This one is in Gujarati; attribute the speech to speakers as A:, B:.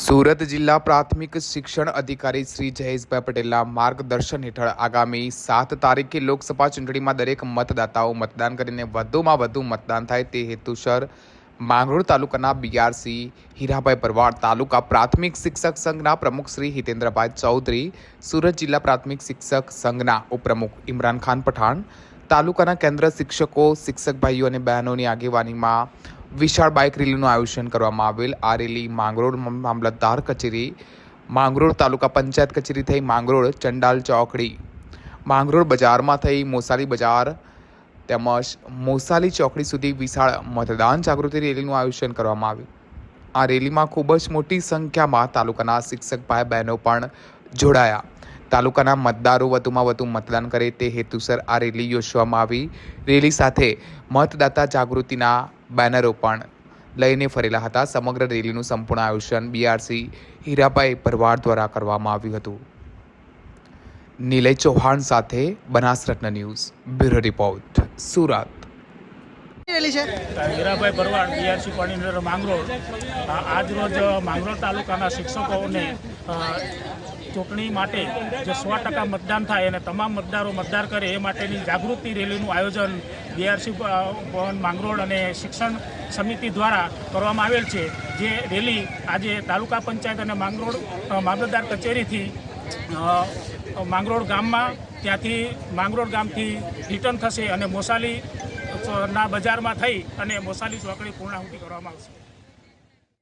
A: સુરત જિલ્લા પ્રાથમિક શિક્ષણ અધિકારી શ્રી જયેશભાઈ પટેલના માર્ગદર્શન હેઠળ આગામી સાત તારીખે લોકસભા ચૂંટણીમાં દરેક મતદાતાઓ મતદાન કરીને વધુમાં વધુ મતદાન થાય તે હેતુસર માંગરોળ તાલુકાના બીઆરસી હીરાભાઈ પરવાડ તાલુકા પ્રાથમિક શિક્ષક સંઘના પ્રમુખ શ્રી હિતેન્દ્રભાઈ ચૌધરી, સુરત જિલ્લા પ્રાથમિક શિક્ષક સંઘના ઉપપ્રમુખ ઇમરાન ખાન પઠાણ, તાલુકાના કેન્દ્ર શિક્ષકો, શિક્ષક ભાઈઓ અને બહેનોની આગેવાનીમાં વિશાળ બાઇક રેલીનું આયોજન કરવામાં આવેલ. આ રેલી માંગરોળ મામલતદાર કચેરી, માંગરોળ તાલુકા પંચાયત કચેરી થઈ માંગરોળ ચંડાલ ચોકડી. માંગરોળ બજારમાં થઈ મોસાલી બજાર તેમજ મોસાલી ચોકડી સુધી વિશાળ મતદાન જાગૃતિ રેલીનું આયોજન કરવામાં આવ્યું. આ રેલીમાં ખૂબ જ મોટી સંખ્યામાં તાલુકાના શિક્ષક ભાઈ બહેનો પણ જોડાયા. તાલુકાના મતદારો વધુમાં વધુ મતદાન કરે તે હેતુસર આ રેલી યોજવામાં આવી. રેલી સાથે મતદાતા જાગૃતિના બેનરો પણ લઈને ફરેલા હતા. સમગ્ર રેલીનું સંપૂર્ણ આયોજન બીઆરસી હીરાભાઈ પરવાર દ્વારા કરવામાં આવ્યું હતું. નિલય ચૌહાણ સાથે Banasratna news bureau report Surat.
B: Rally છે?
C: Hirabhai Bharwad BRC coordinator Mangrol. આજરોજ આજ રોજ માંગરોળ તાલુકાના શિક્ષકોને ચૂંટણી માટે જે સો ટકા મતદાન થાય અને તમામ મતદારો મતદાર કરે એ માટેની જાગૃતિ રેલીનું આયોજન બીઆરસી ભવન માંગરોળ અને શિક્ષણ સમિતિ દ્વારા કરવામાં આવેલ છે. જે રેલી આજે તાલુકા પંચાયત અને માંગરોળ મામલતદાર કચેરીથી માંગરોળ ગામમાં, ત્યાંથી માંગરોળ ગામથી રિટર્ન થશે અને મોસાલી ના બજારમાં થઈ અને મોસાલી ચોકડી પૂર્ણાહુતિ કરવામાં આવશે.